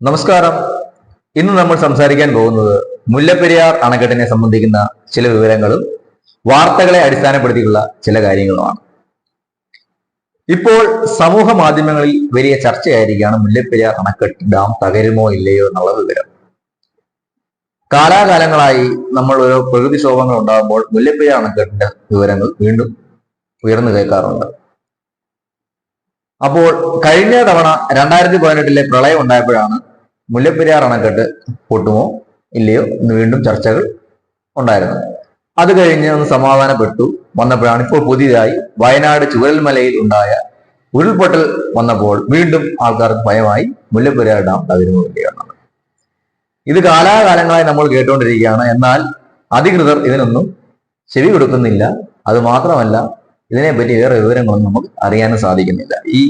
നമസ്കാരം. ഇന്ന് നമ്മൾ സംസാരിക്കാൻ പോകുന്നത് മുല്ലപ്പെരിയാർ അണക്കെട്ടിനെ സംബന്ധിക്കുന്ന ചില വിവരങ്ങളും വാർത്തകളെ അടിസ്ഥാനപ്പെടുത്തിയുള്ള ചില കാര്യങ്ങളുമാണ്. ഇപ്പോൾ സമൂഹ മാധ്യമങ്ങളിൽ വലിയ ചർച്ചയായിരിക്കുകയാണ് മുല്ലപ്പെരിയാർ അണക്കെട്ട് ഡാം തകരുമോ ഇല്ലയോ എന്നുള്ള വിവരം. കാലാകാലങ്ങളായി നമ്മൾ ഓരോ പ്രകൃതിക്ഷോഭങ്ങൾ ഉണ്ടാകുമ്പോൾ മുല്ലപ്പെരിയാർ അണക്കെട്ടിന്റെ വിവരങ്ങൾ വീണ്ടും ഉയർന്നു കേൾക്കാറുണ്ട്. അപ്പോൾ കഴിഞ്ഞ തവണ രണ്ടായിരത്തി പതിനെട്ടിലെ പ്രളയം ഉണ്ടായപ്പോഴാണ് മുല്ലപ്പെരിയാർ അണക്കെട്ട് പൊട്ടുമോ ഇല്ലയോ എന്ന് വീണ്ടും ചർച്ചകൾ ഉണ്ടായിരുന്നു അത് കഴിഞ്ഞ് ഒന്ന് സമാധാനപ്പെട്ടു. വന്നപ്പോഴാണ് ഇപ്പോൾ പുതിയതായി വയനാട് ചുവരൽമലയിൽ ഉണ്ടായ ഉരുൾപൊട്ടൽ വന്നപ്പോൾ വീണ്ടും ആൾക്കാർക്ക് ഭയമായി മുല്ലപ്പെരിയാർ ഡാം തകരുന്നു വേണ്ടിയാണ് ഇത് കാലാകാലങ്ങളായി നമ്മൾ കേട്ടുകൊണ്ടിരിക്കുകയാണ്. എന്നാൽ അധികൃതർ ഇതിനൊന്നും ചെവി കൊടുക്കുന്നില്ല. അത് മാത്രമല്ല ഇതിനെപ്പറ്റി വേറെ വിവരങ്ങളൊന്നും നമുക്ക് അറിയാനും സാധിക്കുന്നില്ല. ഈ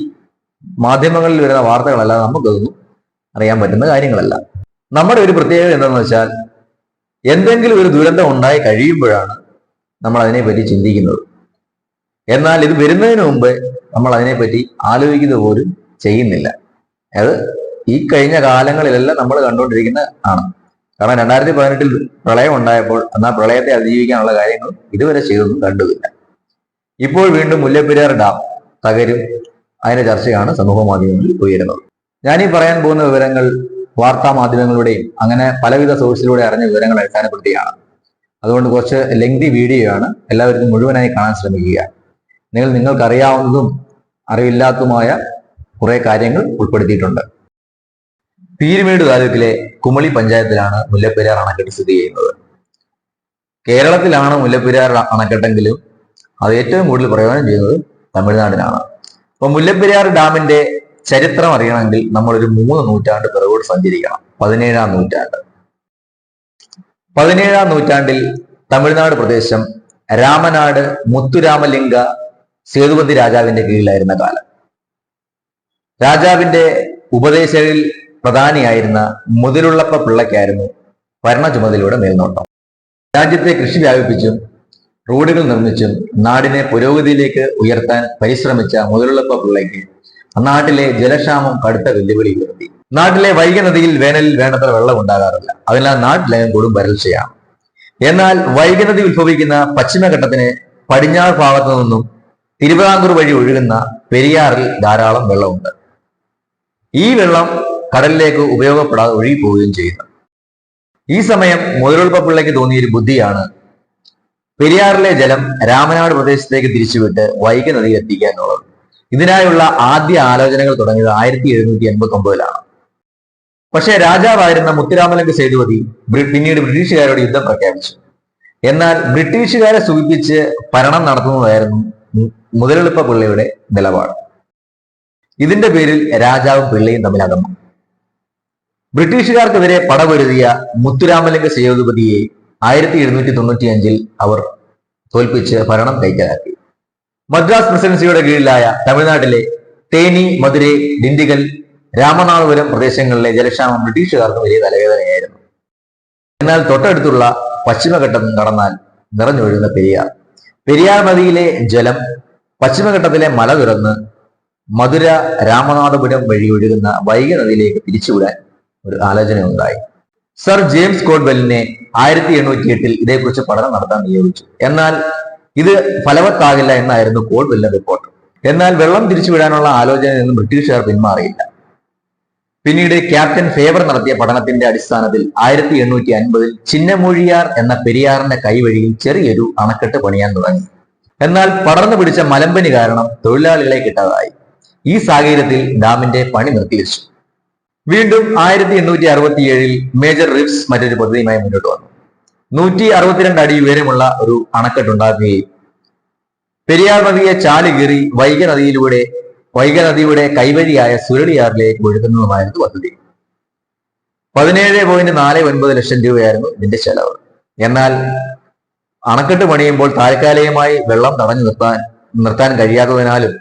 മാധ്യമങ്ങളിൽ വരുന്ന വാർത്തകളല്ല നമുക്കതൊന്നും അറിയാൻ പറ്റുന്ന കാര്യങ്ങളല്ല. നമ്മുടെ ഒരു പ്രത്യേകത എന്താണെന്ന് വെച്ചാൽ എന്തെങ്കിലും ഒരു ദുരന്തം ഉണ്ടായി കഴിയുമ്പോഴാണ് നമ്മൾ അതിനെപ്പറ്റി ചിന്തിക്കുന്നത്. എന്നാൽ ഇത് വരുന്നതിന് മുമ്പ് നമ്മൾ അതിനെപ്പറ്റി ആലോചിക്കുക പോലും ചെയ്യുന്നില്ല. അത് ഈ കഴിഞ്ഞ കാലങ്ങളിലെല്ലാം നമ്മൾ കണ്ടുകൊണ്ടിരിക്കുന്ന ആണ്. കാരണം രണ്ടായിരത്തി പതിനെട്ടിൽ പ്രളയം ഉണ്ടായപ്പോൾ എന്നാൽ പ്രളയത്തെ അതിജീവിക്കാനുള്ള കാര്യങ്ങൾ ഇതുവരെ ചെയ്തൊന്നും കണ്ടുമില്ല. ഇപ്പോൾ വീണ്ടും മുല്ലപ്പെരിയാർ ഡാം തകരും. അതിന്റെ ചർച്ചയാണ് സമൂഹ മാധ്യമങ്ങളിൽ ഉയരുന്നത്. ഞാനീ പറയാൻ പോകുന്ന വിവരങ്ങൾ വാർത്താ മാധ്യമങ്ങളുടെയും അങ്ങനെ പലവിധ സോഴ്സിലൂടെ അറിഞ്ഞ വിവരങ്ങൾ അടിസ്ഥാനപ്പെടുത്തിയാണ്. അതുകൊണ്ട് കുറച്ച് ലെങ്തി വീഡിയോ ആണ് എല്ലാവരും മുഴുവനായി കാണാൻ ശ്രമിക്കുക. നിങ്ങൾ നിങ്ങൾക്കറിയാവുന്നതും അറിവില്ലാത്തതുമായ കുറേ കാര്യങ്ങൾ ഉൾപ്പെടുത്തിയിട്ടുണ്ട്. പീരുമേട് താലൂക്കിലെ കുമളി പഞ്ചായത്തിലാണ് മുല്ലപ്പെരിയാർ അണക്കെട്ട് സ്ഥിതി ചെയ്യുന്നത്. കേരളത്തിലാണ് മുല്ലപ്പെരിയാർ അണക്കെട്ടെങ്കിലും അത് ഏറ്റവും കൂടുതൽ പ്രയോജനം ചെയ്യുന്നത് തമിഴ്നാടിനാണ്. അപ്പൊ മുല്ലപ്പെരിയാർ ഡാമിന്റെ ചരിത്രം അറിയണമെങ്കിൽ നമ്മൾ ഒരു മൂന്ന് നൂറ്റാണ്ട് പിറകോട് സഞ്ചരിക്കണം. പതിനേഴാം നൂറ്റാണ്ട്. പതിനേഴാം നൂറ്റാണ്ടിൽ തമിഴ്നാട് പ്രദേശം രാമനാട് മുത്തുരാമലിംഗ സേതുപതി രാജാവിന്റെ കീഴിലായിരുന്ന കാലം. രാജാവിന്റെ ഉപദേശകരിൽ പ്രധാനിയായിരുന്ന മുതിലുള്ളപ്പ പിള്ളയ്ക്കായിരുന്നു ഭരണ ചുമതലയുടെ മേൽനോട്ടം. രാജ്യത്തെ കൃഷി വ്യാപിപ്പിച്ചും റോഡുകൾ നിർമ്മിച്ചും നാടിനെ പുരോഗതിയിലേക്ക് ഉയർത്താൻ പരിശ്രമിച്ച മുതലുള്ളപ്പ പിള്ളയ്ക്ക് നാട്ടിലെ ജലക്ഷാമം കടുത്ത വെല്ലുവിളി ഉയർത്തി. നാട്ടിലെ വൈഗ നദിയിൽ വേനലിൽ വേണ്ടത്ര വെള്ളം ഉണ്ടാകാറില്ല. അതിനാൽ നാട്ടിലെങ്ങും വരൾച്ചയാണ്. എന്നാൽ വൈഗ നദി ഉത്ഭവിക്കുന്ന പശ്ചിമഘട്ടത്തിന് പടിഞ്ഞാറ് ഭാഗത്തു നിന്നും തിരുവിതാംകൂർ വഴി ഒഴുകുന്ന പെരിയാറിൽ ധാരാളം വെള്ളമുണ്ട്. ഈ വെള്ളം കടലിലേക്ക് ഉപയോഗപ്പെടാതെ ഒഴുകി പോവുകയും ചെയ്യുന്നു. ഈ സമയം മുതലുൾപ്പ പിള്ളയ്ക്ക് തോന്നിയൊരു ബുദ്ധിയാണ് പെരിയാറിലെ ജലം രാമനാട് പ്രദേശത്തേക്ക് തിരിച്ചുവിട്ട് വൈക നദിയിൽ എത്തിക്കുക എന്നുള്ളത്. ഇതിനായുള്ള ആദ്യ ആലോചനകൾ തുടങ്ങിയത് ആയിരത്തി എഴുന്നൂറ്റി എൺപത്തി ഒമ്പതിലാണ് പക്ഷേ രാജാവായിരുന്ന മുത്തുരാമലിംഗ സേതുപതി പിന്നീട് ബ്രിട്ടീഷുകാരോട് യുദ്ധം പ്രഖ്യാപിച്ചു. എന്നാൽ ബ്രിട്ടീഷുകാരെ സൂചിപ്പിച്ച് ഭരണം നടത്തുന്നതായിരുന്നു മുതലെളുപ്പ പിള്ളയുടെ നിലപാട്. ഇതിന്റെ പേരിൽ രാജാവും പിള്ളയും തമ്മിൽ അകന്നു. ബ്രിട്ടീഷുകാർക്കെതിരെ പടപൊരുതിയ മുത്തുരാമലിംഗ സേതുപതിയെ ആയിരത്തി എഴുന്നൂറ്റി തൊണ്ണൂറ്റി അഞ്ചിൽ അവർ തോൽപ്പിച്ച് ഭരണം കൈക്കലാക്കി മദ്രാസ് പ്രസിഡൻസിയുടെ കീഴിലായ തമിഴ്നാട്ടിലെ തേനി മധുരൈ ഡിണ്ടിഗൽ രാമനാഥപുരം പ്രദേശങ്ങളിലെ ജലക്ഷാമം ബ്രിട്ടീഷുകാർക്ക് വലിയ തലവേദനയായിരുന്നു. എന്നാൽ തൊട്ടടുത്തുള്ള പശ്ചിമഘട്ടം കടന്നാൽ നിറഞ്ഞൊഴുകുന്ന പെരിയാർ. പെരിയാർ നദിയിലെ ജലം പശ്ചിമഘട്ടത്തിലെ മല തുറന്ന് മധുര രാമനാഥപുരം വഴി ഒഴുകുന്ന വൈകി നദിയിലേക്ക് തിരിച്ചുവിടാൻ ഒരു ആലോചന ഉണ്ടായി സർ ജെയിംസ് കോഡ്വെല്ലിനെ ആയിരത്തി എണ്ണൂറ്റി എട്ടിൽ ഇതേക്കുറിച്ച് പഠനം നടത്താൻ നിയോഗിച്ചു. എന്നാൽ ഇത് ഫലവത്താകില്ല എന്നായിരുന്നു കോഡ്വെല്ലിന്റെ റിപ്പോർട്ട് എന്നാൽ വെള്ളം തിരിച്ചുവിടാനുള്ള ആലോചന നിന്ന് ബ്രിട്ടീഷുകാർ പിന്മാറിയില്ല. പിന്നീട് ക്യാപ്റ്റൻ ഫേവർ നടത്തിയ പഠനത്തിന്റെ അടിസ്ഥാനത്തിൽ ആയിരത്തി എണ്ണൂറ്റി അൻപതിൽ ചിന്നമൂഴിയാർ എന്ന പെരിയാറിന്റെ കൈവഴിയിൽ ചെറിയൊരു അണക്കെട്ട് പണിയാൻ തുടങ്ങി. എന്നാൽ പടർന്നു പിടിച്ച മലമ്പനി കാരണം തൊഴിലാളികളെ കിട്ടാതായി. ഈ സാഹചര്യത്തിൽ ഡാമിന്റെ പണി നിർത്തിവെച്ചു. വീണ്ടും ആയിരത്തി എണ്ണൂറ്റി അറുപത്തിയേഴിൽ മേജർ റിപ്സ് മറ്റൊരു പദ്ധതിയുമായി മുന്നോട്ട് വന്നു. നൂറ്റി അറുപത്തിരണ്ട് അടി ഉയരമുള്ള ഒരു അണക്കെട്ടുണ്ടാക്കുകയും പെരിയാർ നദിയെ ചാലുകീറി വൈഗ നദിയിലൂടെ വൈഗ നദിയുടെ കൈവഴിയായ സുരളിയാറിലേക്ക് ഒഴുകുന്നതുമായിരുന്നു പദ്ധതി. പതിനേഴ് പോയിന്റ് നാല് ഒൻപത് ലക്ഷം രൂപയായിരുന്നു ഇതിന്റെ ചെലവ്. എന്നാൽ അണക്കെട്ട് പണിയുമ്പോൾ താൽക്കാലികമായി വെള്ളം തടഞ്ഞു നിർത്താൻ നിർത്താൻ കഴിയാത്തതിനാലും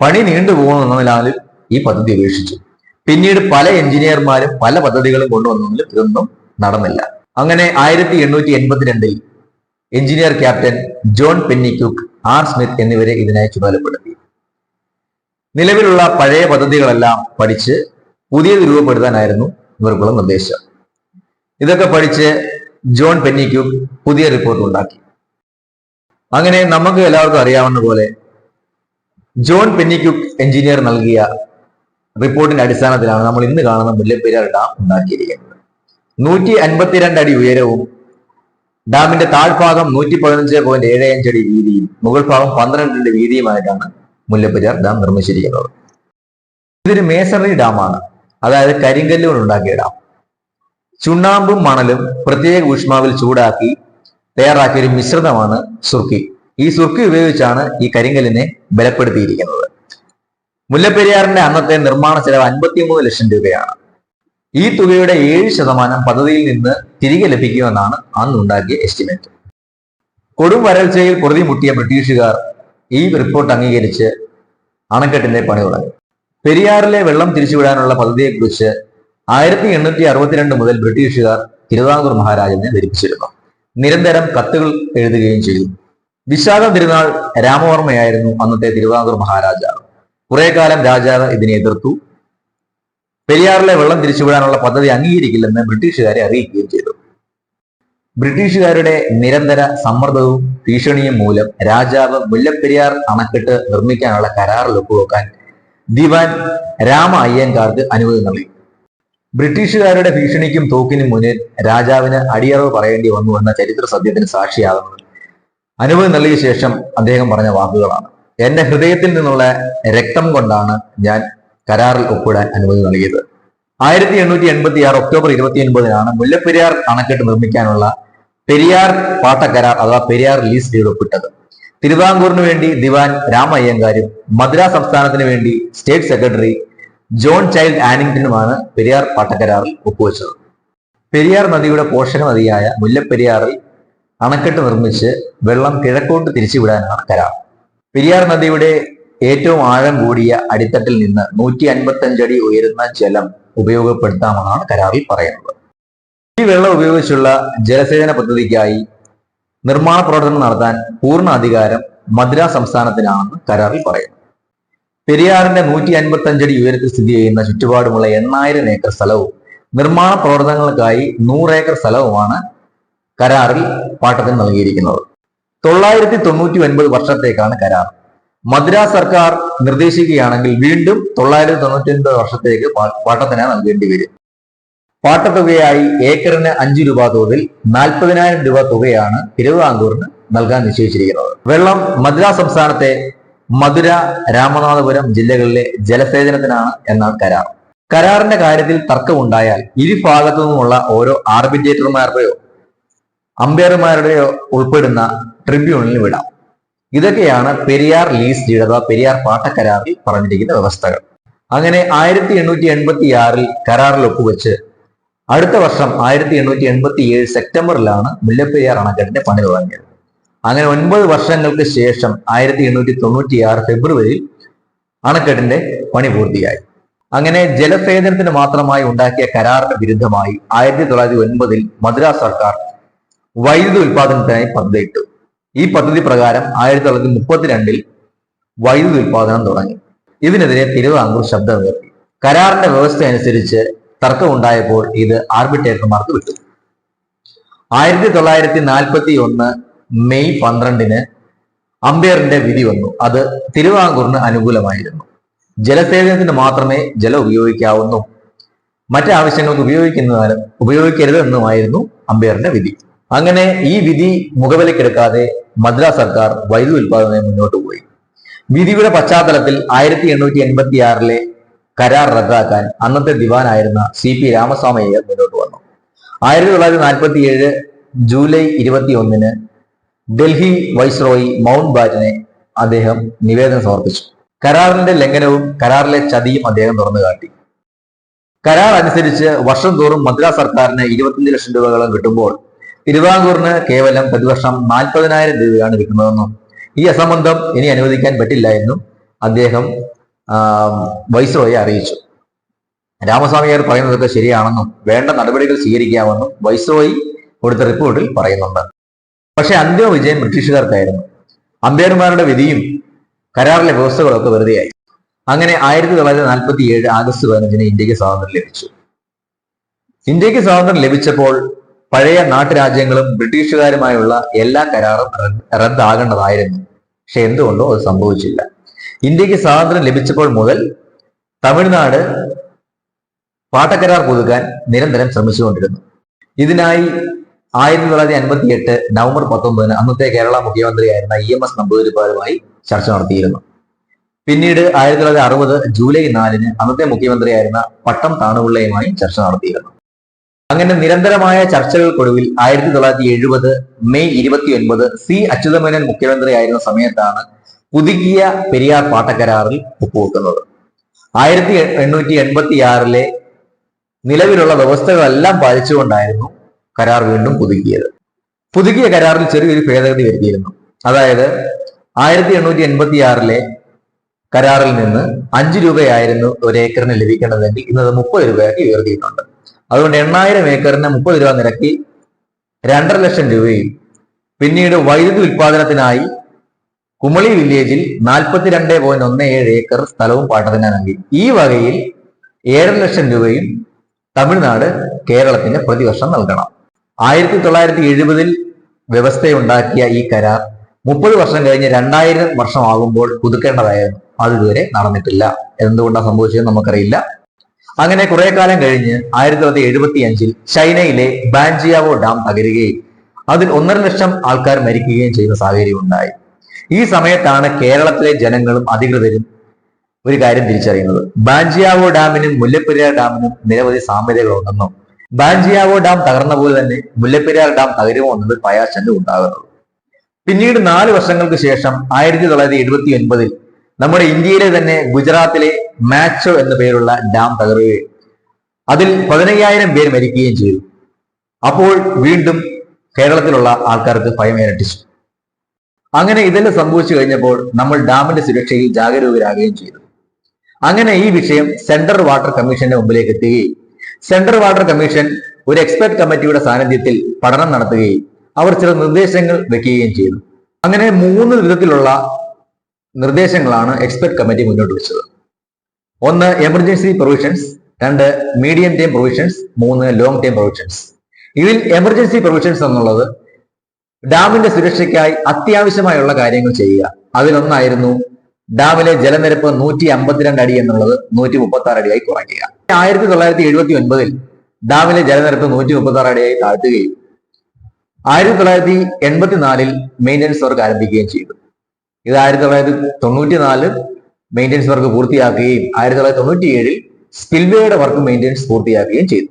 പണി നീണ്ടുപോകുന്നതിനാലും ഈ പദ്ധതി ഉപേക്ഷിച്ചു. പിന്നീട് പല എഞ്ചിനീയർമാരും പല പദ്ധതികളും കൊണ്ടുവന്നെങ്കിലും ഇതൊന്നും നടന്നില്ല. അങ്ങനെ ആയിരത്തി എണ്ണൂറ്റി എൺപത്തിരണ്ടിൽ engineer captain John Pennycuick R Smith എന്നിവരെ ഇതിനായി ചുമതലപ്പെടുത്തി. നിലവിലുള്ള പഴയ പദ്ധതികളെല്ലാം പഠിച്ച് പുതിയത് രൂപപ്പെടുത്താനായിരുന്നു ഇവർക്കുള്ള നിർദ്ദേശം. ഇതൊക്കെ പഠിച്ച് ജോൺ പെന്നിക്യൂക്ക് പുതിയ റിപ്പോർട്ട് ഉണ്ടാക്കി. അങ്ങനെ നമുക്ക് എല്ലാവർക്കും അറിയാവുന്ന പോലെ ജോൺ പെന്നിക്യൂക്ക് എഞ്ചിനീയർ നൽകിയ റിപ്പോർട്ടിന്റെ അടിസ്ഥാനത്തിലാണ് നമ്മൾ ഇന്ന് കാണുന്ന മുല്ലപ്പെരിയാർ ഡാം ഉണ്ടാക്കിയിരിക്കുന്നത്. നൂറ്റി അൻപത്തിരണ്ട് അടി ഉയരവും ഡാമിന്റെ താഴ്ഭാഗം നൂറ്റി പതിനഞ്ച് പോയിന്റ് ഏഴ് അഞ്ച് അടി വീതിയും മുകൾ ഭാഗം പന്ത്രണ്ട് അടി വീതിയുമായിട്ടാണ് മുല്ലപ്പെരിയാർ ഡാം നിർമ്മിച്ചിരിക്കുന്നത്. ഇതൊരു മേസണറി ഡാമാണ്. അതായത് കരിങ്കല്ലുകൾ ഉണ്ടാക്കിയ ഡാം. ചുണ്ണാമ്പും മണലും പ്രത്യേക ഊഷ്മാവിൽ ചൂടാക്കി തയ്യാറാക്കിയ ഒരു മിശ്രിതമാണ് സുർക്കി. ഈ സുർക്കി ഉപയോഗിച്ചാണ് ഈ കരിങ്കല്ലിനെ ബലപ്പെടുത്തിയിരിക്കുന്നത്. മുല്ലപ്പെരിയാറിന്റെ അന്നത്തെ നിർമ്മാണ ചെലവ് അൻപത്തിമൂന്ന് ലക്ഷം രൂപയാണ്. ഈ തുകയുടെ ഏഴ് ശതമാനം പദ്ധതിയിൽ നിന്ന് തിരികെ ലഭിക്കുമെന്നാണ് അന്നുണ്ടാക്കിയ എസ്റ്റിമേറ്റ് കൊടും വരൾച്ചയിൽ പൊറുതി മുട്ടിയ ബ്രിട്ടീഷുകാർ ഈ റിപ്പോർട്ട് അംഗീകരിച്ച് അണക്കെട്ടിന്റെ പണി തുടങ്ങി. പെരിയാറിലെ വെള്ളം തിരിച്ചുവിടാനുള്ള പദ്ധതിയെക്കുറിച്ച് ആയിരത്തി എണ്ണൂറ്റി അറുപത്തിരണ്ട് മുതൽ ബ്രിട്ടീഷുകാർ തിരുവിതാംകൂർ മഹാരാജനെ ധരിപ്പിച്ചിരുന്നു. നിരന്തരം കത്തുകൾ എഴുതുകയും ചെയ്തു. വിശാഖം തിരുനാൾ രാമവർമ്മയായിരുന്നു അന്നത്തെ തിരുവിതാംകൂർ മഹാരാജാവ് കുറെ കാലം രാജാവ് ഇതിനെ എതിർത്തു. പെരിയാറിലെ വെള്ളം തിരിച്ചുവിടാനുള്ള പദ്ധതി അംഗീകരിക്കില്ലെന്ന് ബ്രിട്ടീഷുകാരെ അറിയിക്കുകയും ചെയ്തു. ബ്രിട്ടീഷുകാരുടെ നിരന്തര സമ്മർദ്ദവും ഭീഷണിയും മൂലം രാജാവ് മുല്ലപ്പെരിയാർ അണക്കെട്ട് നിർമ്മിക്കാനുള്ള കരാറിൽ ഒപ്പുവെക്കാൻ ദിവാൻ രാമ അയ്യൻകാർക്ക് അനുമതി നൽകി. ബ്രിട്ടീഷുകാരുടെ ഭീഷണിക്കും തോക്കിനും മുന്നിൽ രാജാവിന് അടിയറവ് പറയേണ്ടി വന്നു എന്ന ചരിത്ര സത്യത്തിന് സാക്ഷിയാകുന്നത് അനുമതി നൽകിയ ശേഷം അദ്ദേഹം പറഞ്ഞ വാക്കുകളാണ്. എന്റെ ഹൃദയത്തിൽ നിന്നുള്ള രക്തം കൊണ്ടാണ് ഞാൻ കരാറിൽ ഒപ്പിടാൻ അനുമതി നൽകിയത്. ആയിരത്തി എണ്ണൂറ്റി എൺപത്തി ആറ് ഒക്ടോബർ ഇരുപത്തി ഒൻപതിനാണ് മുല്ലപ്പെരിയാർ അണക്കെട്ട് നിർമ്മിക്കാനുള്ള പെരിയാർ പാട്ടക്കരാർ അഥവാ പെരിയാർ ലീസ് ഡീഡ് ഒപ്പിട്ടത്. തിരുവിതാംകൂറിന് വേണ്ടി ദിവാൻ രാമയ്യങ്കാരും മദ്രാസ് സംസ്ഥാനത്തിന് വേണ്ടി സ്റ്റേറ്റ് സെക്രട്ടറി ജോൺ ചൈൽഡ് ആനിങ്ടനുമാണ് പെരിയാർ പാട്ടക്കരാറിൽ ഒപ്പുവെച്ചത്. പെരിയാർ നദിയുടെ പോഷക നദിയായ മുല്ലപ്പെരിയാറിൽ അണക്കെട്ട് നിർമ്മിച്ച് വെള്ളം കിഴക്കോട്ട് തിരിച്ചുവിടാനാണ് കരാർ. പെരിയാർ നദിയുടെ ഏറ്റവും ആഴം കൂടിയ അടിത്തട്ടിൽ നിന്ന് നൂറ്റി അൻപത്തി അടി ഉയരുന്ന ജലം ഉപയോഗപ്പെടുത്താമെന്നാണ് കരാറിൽ പറയുന്നത്. ഈ വെള്ളം ഉപയോഗിച്ചുള്ള ജലസേചന പദ്ധതിക്കായി നിർമ്മാണ പ്രവർത്തനം നടത്താൻ പൂർണ അധികാരം മദ്രാസ് സംസ്ഥാനത്തിനാണെന്ന് കരാറിൽ പറയുന്നു. പെരിയാറിന്റെ നൂറ്റി അൻപത്തി അഞ്ചടി ഉയരത്തിൽ സ്ഥിതി ചെയ്യുന്ന ചുറ്റുപാടുമുള്ള എണ്ണായിരം ഏക്കർ സ്ഥലവും നിർമ്മാണ പ്രവർത്തനങ്ങൾക്കായി നൂറ് ഏക്കർ സ്ഥലവുമാണ് കരാറിൽ പാട്ടത്തിന് നൽകിയിരിക്കുന്നത്. തൊള്ളായിരത്തി തൊണ്ണൂറ്റി ഒൻപത് വർഷത്തേക്കാണ് കരാർ. മദ്രാസ് സർക്കാർ നിർദ്ദേശിക്കുകയാണെങ്കിൽ വീണ്ടും തൊള്ളായിരത്തി തൊണ്ണൂറ്റി ഒൻപത് വർഷത്തേക്ക് പാട്ടത്തിന് നൽകേണ്ടി വരും. പാട്ടത്തുകയായി ഏക്കറിന് അഞ്ചു രൂപ തോതിൽ നാൽപ്പതിനായിരം രൂപ തുകയാണ് തിരുവിതാംകൂറിന് നൽകാൻ നിശ്ചയിച്ചിരിക്കുന്നത്. വെള്ളം മദ്രാസ് സംസ്ഥാനത്തെ മധുര രാമനാഥപുരം ജില്ലകളിലെ ജലസേചനത്തിനാണ് എന്നാണ് കരാർ. കരാറിന്റെ കാര്യത്തിൽ തർക്കമുണ്ടായാൽ ഇരുഭാഗത്തു നിന്നുമുള്ള ഓരോ ആർബിറ്റേറ്റർമാരുടെയോ അമ്പയർമാരുടെയോ ഉൾപ്പെടുന്ന ട്രിബ്യൂണലിൽ വിടാം. ഇതൊക്കെയാണ് പെരിയാർ ലീസ് ഡീഡ് അഥവാ പെരിയാർ പാട്ടക്കരാറിൽ പറഞ്ഞിരിക്കുന്ന വ്യവസ്ഥകൾ. അങ്ങനെ ആയിരത്തി എണ്ണൂറ്റി എൺപത്തി ആറിൽ കരാറിൽ ഒപ്പുവെച്ച് അടുത്ത വർഷം ആയിരത്തി എണ്ണൂറ്റി എൺപത്തി ഏഴ് സെപ്റ്റംബറിലാണ് മുല്ലപ്പെരിയാർ അണക്കെട്ടിന്റെ പണി തുടങ്ങിയത്. അങ്ങനെ ഒൻപത് വർഷങ്ങൾക്ക് ശേഷം ആയിരത്തി എണ്ണൂറ്റി തൊണ്ണൂറ്റി ആറ് ഫെബ്രുവരിയിൽ അണക്കെട്ടിന്റെ പണി പൂർത്തിയായി. അങ്ങനെ ജലസേചനത്തിന് മാത്രമായി ഉണ്ടാക്കിയ കരാറിന് വിരുദ്ധമായി ആയിരത്തി തൊള്ളായിരത്തി ഒൻപതിൽ മദ്രാസ് സർക്കാർ വൈദ്യുതി ഉൽപാദനത്തിനായി പദ്ധതിയിട്ടു. ഈ പദ്ധതി പ്രകാരം ആയിരത്തി തൊള്ളായിരത്തി മുപ്പത്തിരണ്ടിൽ വൈദ്യുതി ഉൽപാദനം തുടങ്ങി. ഇതിനെതിരെ തിരുവിതാംകൂർ ശബ്ദം ഉയർത്തി. കരാറിന്റെ വ്യവസ്ഥ അനുസരിച്ച് തർക്കമുണ്ടായപ്പോൾ ഇത് ആർബിട്രേറ്റർമാർക്ക് വിട്ടു. ആയിരത്തി തൊള്ളായിരത്തി നാൽപ്പത്തി ഒന്ന് മെയ് പന്ത്രണ്ടിന് അമ്പയറിന്റെ വിധി വന്നു. അത് തിരുവിതാംകൂറിന് അനുകൂലമായിരുന്നു. ജലസേചനത്തിന് മാത്രമേ ജലം ഉപയോഗിക്കാവുന്നു. മറ്റു ആവശ്യങ്ങൾക്ക് ഉപയോഗിക്കുന്നതിനും ഉപയോഗിക്കരുതെന്നുമായിരുന്നു അമ്പയറിന്റെ വിധി. അങ്ങനെ ഈ വിധി മുഖവിലക്കെടുക്കാതെ മദ്രാസ് സർക്കാർ വൈദ്യുതി ഉൽപാദനം മുന്നോട്ട് പോയി. വിധിയുടെ പശ്ചാത്തലത്തിൽ ആയിരത്തി എണ്ണൂറ്റി എൺപത്തി ആറിലെ കരാർ റദ്ദാക്കാൻ അന്നത്തെ ദിവാനായിരുന്ന സി പി രാമസ്വാമി അയ്യർ മുന്നോട്ട് വന്നു. ആയിരത്തി തൊള്ളായിരത്തി നാൽപ്പത്തി ഏഴ് ജൂലൈ ഇരുപത്തി ഒന്നിന് ഡൽഹി വൈസ്രോയി മൗണ്ട് ബാറ്റിനെ അദ്ദേഹം നിവേദനം സമർപ്പിച്ചു. കരാറിന്റെ ലംഘനവും കരാറിലെ ചതിയും അദ്ദേഹം തുറന്നു കാട്ടി. കരാർ അനുസരിച്ച് വർഷം തോറും മദ്രാസ് സർക്കാരിന് ഇരുപത്തിയഞ്ച് ലക്ഷം രൂപകളും കിട്ടുമ്പോൾ തിരുവിതാംകൂറിന് കേവലം പ്രതിവർഷം നാൽപ്പതിനായിരം രൂപയാണ് കിട്ടുന്നതെന്നും ഈ അസംബന്ധം ഇനി അനുവദിക്കാൻ പറ്റില്ല എന്നും അദ്ദേഹം വൈസ്രോയെ അറിയിച്ചു. രാമസ്വാമിയർ പറയുന്നതൊക്കെ ശരിയാണെന്നും വേണ്ട നടപടികൾ സ്വീകരിക്കാമെന്നും വൈസ്രോയി കൊടുത്ത റിപ്പോർട്ടിൽ പറയുന്നുണ്ട്. പക്ഷേ അന്തിമ വിജയം ബ്രിട്ടീഷുകാർക്കായിരുന്നു. അമ്പയർമാരുടെ വിധിയും കരാറിലെ വ്യവസ്ഥകളൊക്കെ വെറുതെയായി. അങ്ങനെ ആയിരത്തി തൊള്ളായിരത്തി നാൽപ്പത്തി ഏഴ് ആഗസ്റ്റ് പതിനഞ്ചിന് ഇന്ത്യയ്ക്ക് സ്വാതന്ത്ര്യം ലഭിച്ചു. ഇന്ത്യയ്ക്ക് സ്വാതന്ത്ര്യം ലഭിച്ചപ്പോൾ പഴയ നാട്ടുരാജ്യങ്ങളും ബ്രിട്ടീഷുകാരുമായുള്ള എല്ലാ കരാറും റദ്ദ് റദ്ദാകേണ്ടതായിരുന്നു. പക്ഷെ എന്തുകൊണ്ടോ അത് സംഭവിച്ചില്ല. ഇന്ത്യയ്ക്ക് സ്വാതന്ത്ര്യം ലഭിച്ചപ്പോൾ മുതൽ തമിഴ്നാട് പാട്ടക്കരാർ പുതുക്കാൻ നിരന്തരം ശ്രമിച്ചുകൊണ്ടിരുന്നു. ഇതിനായി ആയിരത്തി തൊള്ളായിരത്തി അൻപത്തി എട്ട് നവംബർ പത്തൊമ്പതിന് അന്നത്തെ കേരള മുഖ്യമന്ത്രിയായിരുന്ന ഇ എം എസ് നമ്പൂതിരിപ്പാടുമായി ചർച്ച നടത്തിയിരുന്നു. പിന്നീട് ആയിരത്തി തൊള്ളായിരത്തി അറുപത് ജൂലൈ നാലിന് അന്നത്തെ മുഖ്യമന്ത്രിയായിരുന്ന പട്ടം താണുപിള്ളയുമായി ചർച്ച നടത്തിയിരുന്നു. അങ്ങനെ നിരന്തരമായ ചർച്ചകൾക്കൊടുവിൽ ആയിരത്തി തൊള്ളായിരത്തി എഴുപത് മെയ് ഇരുപത്തി ഒൻപത് സി അച്യുതമേനോൻ മുഖ്യമന്ത്രിയായിരുന്ന സമയത്താണ് പുതുക്കിയ പെരിയാർ പാട്ടക്കരാറിൽ ഒപ്പുവെക്കുന്നത്. ആയിരത്തി എണ്ണൂറ്റി എൺപത്തി ആറിലെ നിലവിലുള്ള വ്യവസ്ഥകളെല്ലാം പാലിച്ചുകൊണ്ടായിരുന്നു കരാർ വീണ്ടും പുതുക്കിയത്. പുതുക്കിയ കരാറിൽ ചെറിയൊരു ഭേദഗതി വരുത്തിയിരുന്നു. അതായത് ആയിരത്തി എണ്ണൂറ്റി എൺപത്തി ആറിലെ കരാറിൽ നിന്ന് അഞ്ച് രൂപയായിരുന്നു ഒരു ഏക്കറിന് ലഭിക്കേണ്ടതെങ്കിൽ ഇന്നത് മുപ്പത് രൂപയാക്കി ഉയർത്തിയിട്ടുണ്ട്. അതുകൊണ്ട് എണ്ണായിരം ഏക്കറിന് മുപ്പത് രൂപ നിരക്കി രണ്ടര ലക്ഷം രൂപയും പിന്നീട് വൈദ്യുതി ഉൽപാദനത്തിനായി കുമളി വില്ലേജിൽ നാൽപ്പത്തിരണ്ട് പോയിന്റ് ഒന്ന് ഏഴ് ഏക്കർ സ്ഥലവും പാട്ടത്തിന് നൽകി. ഈ വകയിൽ ഏഴര ലക്ഷം രൂപയും തമിഴ്നാട് കേരളത്തിന് പ്രതിവർഷം നൽകണം. ആയിരത്തി തൊള്ളായിരത്തി എഴുപതിൽ വ്യവസ്ഥയുണ്ടാക്കിയ ഈ കരാർ മുപ്പത് വർഷം കഴിഞ്ഞ് രണ്ടായിരം വർഷമാകുമ്പോൾ പുതുക്കേണ്ടതായിരുന്നു. അത് നടന്നിട്ടില്ല. എന്തുകൊണ്ടാണ് സംഭവിച്ചത് നമുക്കറിയില്ല. അങ്ങനെ കുറെ കാലം കഴിഞ്ഞ് ആയിരത്തി തൊള്ളായിരത്തി എഴുപത്തി അഞ്ചിൽ ചൈനയിലെ ബാൻജിയാവോ ഡാം തകരുകയും അതിൽ ഒന്നര ലക്ഷം ആൾക്കാർ മരിക്കുകയും ചെയ്യുന്ന സാഹചര്യം ഉണ്ടായി. ഈ സമയത്താണ് കേരളത്തിലെ ജനങ്ങളും അധികൃതരും ഒരു കാര്യം തിരിച്ചറിയുന്നത്. ബാൻജിയാവോ ഡാമിനും മുല്ലപ്പെരിയാർ ഡാമിനും നിരവധി സാമ്യതകളുണ്ടെന്നും ബാൻജിയാവോ ഡാം തകർന്ന പോലെ തന്നെ മുല്ലപ്പെരിയാർ ഡാം തകരുമോ എന്നത് പയാസന്റെ ഉണ്ടാകുന്നത്. പിന്നീട് നാല് വർഷങ്ങൾക്ക് ശേഷം ആയിരത്തി തൊള്ളായിരത്തി എഴുപത്തി ഒൻപതിൽ നമ്മുടെ ഇന്ത്യയിലെ തന്നെ ഗുജറാത്തിലെ മാച്ചോ എന്ന പേരുള്ള ഡാം തകരുകയും അതിൽ പതിനയ്യായിരം പേർ മരിക്കുകയും ചെയ്തു. അപ്പോൾ വീണ്ടും കേരളത്തിലുള്ള ആൾക്കാർക്ക് ഭയം ഇരട്ടിച്ചു അങ്ങനെ ഇതെല്ലാം സംഭവിച്ചു കഴിഞ്ഞപ്പോൾ നമ്മൾ ഡാമിന്റെ സുരക്ഷയിൽ ജാഗരൂകരാകുകയും ചെയ്തു. അങ്ങനെ ഈ വിഷയം സെൻട്രൽ വാട്ടർ കമ്മീഷന്റെ മുമ്പിലേക്ക് എത്തുകയും സെൻട്രൽ വാട്ടർ കമ്മീഷൻ ഒരു എക്സ്പെർട്ട് കമ്മിറ്റിയുടെ സാന്നിധ്യത്തിൽ പഠനം നടത്തുകയും അവർ ചില നിർദ്ദേശങ്ങൾ വെക്കുകയും ചെയ്തു. അങ്ങനെ മൂന്ന് വിധത്തിലുള്ള നിർദ്ദേശങ്ങളാണ് എക്സ്പെർട്ട് കമ്മിറ്റി മുന്നോട്ട് വെച്ചത്. ഒന്ന് എമർജൻസി പ്രൊവിഷൻസ് രണ്ട് മീഡിയം ടൈം പ്രൊവിഷൻസ് മൂന്ന് ലോങ് ടൈം പ്രൊവിഷൻസ് ഇതിൽ എമർജൻസി പ്രൊവിഷൻസ് എന്നുള്ളത് ഡാമിന്റെ സുരക്ഷയ്ക്കായി അത്യാവശ്യമായുള്ള കാര്യങ്ങൾ ചെയ്യുക. അതിലൊന്നായിരുന്നു ഡാമിലെ ജലനിരപ്പ് നൂറ്റി അമ്പത്തിരണ്ട് അടി എന്നുള്ളത് നൂറ്റി മുപ്പത്തി ആറ് അടിയായി കുറയ്ക്കുക. ആയിരത്തി തൊള്ളായിരത്തി എഴുപത്തി ഒൻപതിൽ ഡാമിലെ ജലനിരപ്പ് നൂറ്റി മുപ്പത്തി ആറ് അടിയായി താഴ്ത്തുകയും ആയിരത്തി തൊള്ളായിരത്തി എൺപത്തിനാലിൽ മെയിന്റനൻസ് വർക്ക് ആരംഭിക്കുകയും ചെയ്തു. ഇത് ആയിരത്തി തൊള്ളായിരത്തി തൊണ്ണൂറ്റി നാല് മെയിന്റനൻസ് വർക്ക് പൂർത്തിയാക്കുകയും ആയിരത്തി തൊള്ളായിരത്തി തൊണ്ണൂറ്റി ഏഴിൽ സ്പിൽവേയുടെ വർക്ക് മെയിന്റനൻസ് പൂർത്തിയാക്കുകയും ചെയ്തു.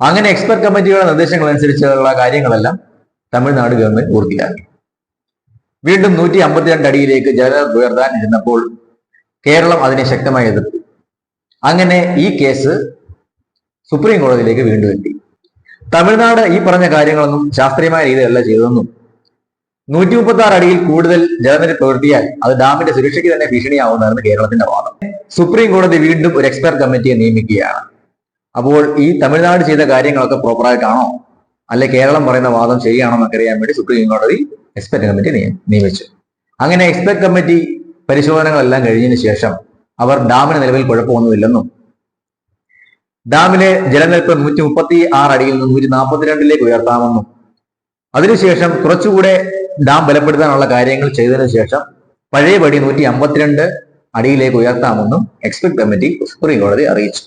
അങ്ങനെ എക്സ്പെർട്ട് കമ്മിറ്റിയുടെ നിർദ്ദേശങ്ങൾ അനുസരിച്ചുള്ള കാര്യങ്ങളെല്ലാം തമിഴ്നാട് ഗവൺമെന്റ് പൂർത്തിയാക്കി. വീണ്ടും നൂറ്റി അമ്പത്തിരണ്ട് അടിയിലേക്ക് ജലനിരപ്പ് ഉയർത്താൻ ഇരുന്നപ്പോൾ കേരളം അതിനെ ശക്തമായി എതിർത്തു. അങ്ങനെ ഈ കേസ് സുപ്രീം കോടതിയിലേക്ക് വീണ്ടും എത്തി. തമിഴ്നാട് ഈ പറഞ്ഞ കാര്യങ്ങളൊന്നും ശാസ്ത്രീയമായ രീതിയിലല്ല ചെയ്തതെന്നും നൂറ്റി മുപ്പത്തി ആറ് അടിയിൽ കൂടുതൽ ജലനിരപ്പ് ഉയർത്തിയാൽ അത് ഡാമിന്റെ സുരക്ഷയ്ക്ക് തന്നെ ഭീഷണിയാവുന്നതാണ് കേരളത്തിന്റെ വാദം. സുപ്രീം കോടതി വീണ്ടും ഒരു എക്സ്പെർട്ട് കമ്മിറ്റിയെ നിയമിക്കുകയാണ്. അപ്പോൾ ഈ തമിഴ്നാട് ചെയ്ത കാര്യങ്ങളൊക്കെ പ്രോപ്പറായിട്ടാണോ അല്ലെ കേരളം പറയുന്ന വാദം ശരിയാണോ എന്നൊക്കെ അറിയാൻ വേണ്ടി സുപ്രീം കോടതി എക്സ്പെർട്ട് കമ്മിറ്റി നിയമിച്ചു. അങ്ങനെ എക്സ്പെർട്ട് കമ്മിറ്റി പരിശോധനകളെല്ലാം കഴിഞ്ഞതിന് ശേഷം അവർ ഡാമിന് നിലവിൽ കുഴപ്പമൊന്നുമില്ലെന്നും ഡാമിലെ ജലനിരപ്പ് നൂറ്റി മുപ്പത്തി ആറ് അടിയിൽ നിന്ന് നൂറ്റി നാൽപ്പത്തിരണ്ടിലേക്ക് ഉയർത്താമെന്നും അതിനുശേഷം കുറച്ചുകൂടെ ഡാം ബലപ്പെടുത്താനുള്ള കാര്യങ്ങൾ ചെയ്തതിനു ശേഷം പഴയപടി നൂറ്റി അമ്പത്തിരണ്ട് അടിയിലേക്ക് ഉയർത്താമെന്നും എക്സ്പെക്ട് കമ്മിറ്റി സുപ്രീം കോടതി അറിയിച്ചു.